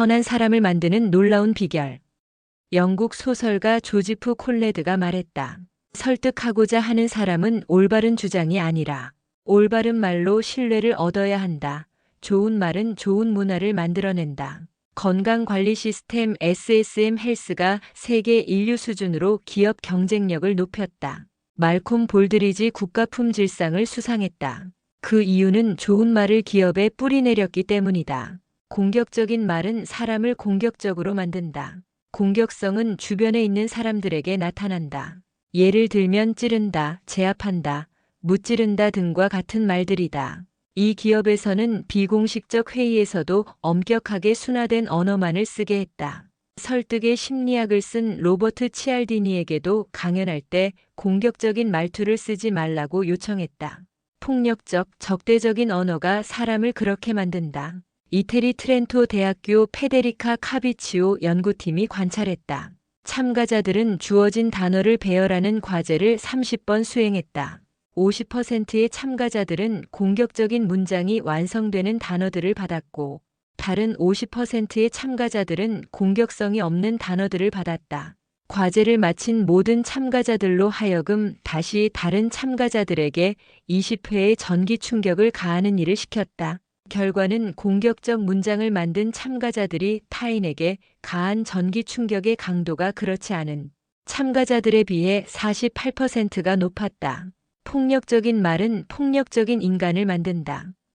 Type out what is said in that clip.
선한 사람을 만드는 놀라운 비결. 영국 소설가 조지프 콜레드가 말했다. 설득하고자 하는 사람은 올바른 주장이 아니라 올바른 말로 신뢰를 얻어야 한다. 좋은 말은 좋은 문화를 만들어낸다. 건강관리 시스템 SSM 헬스가 세계 인류 수준으로 기업 경쟁력을 높였다. 말콤 볼드리지 국가품질상을 수상했다. 그 이유는 좋은 말을 기업에 뿌리내렸기 때문이다. 공격적인 말은 사람을 공격적으로 만든다. 공격성은 주변에 있는 사람들에게 나타난다. 예를 들면 찌른다, 제압한다, 무찌른다 등과 같은 말들이다. 이 기업에서는 비공식적 회의에서도 엄격하게 순화된 언어만을 쓰게 했다. 설득의 심리학을 쓴 로버트 치알디니에게도 강연할 때 공격적인 말투를 쓰지 말라고 요청했다. 폭력적, 적대적인 언어가 사람을 그렇게 만든다. 이태리 트렌토 대학교 페데리카 카비치오 연구팀이 관찰했다. 참가자들은 주어진 단어를 배열하는 과제를 30번 수행했다. 50%의 참가자들은 공격적인 문장이 완성되는 단어들을 받았고, 다른 50%의 참가자들은 공격성이 없는 단어들을 받았다. 과제를 마친 모든 참가자들로 하여금 다시 다른 참가자들에게 20회의 전기 충격을 가하는 일을 시켰다. 결과는 공격적 문장을 만든 참가자들이 타인에게 가한 전기 충격의 강도가 그렇지 않은 참가자들에 비해 48%가 높았다. 폭력적인 말은 폭력적인 인간을 만든다.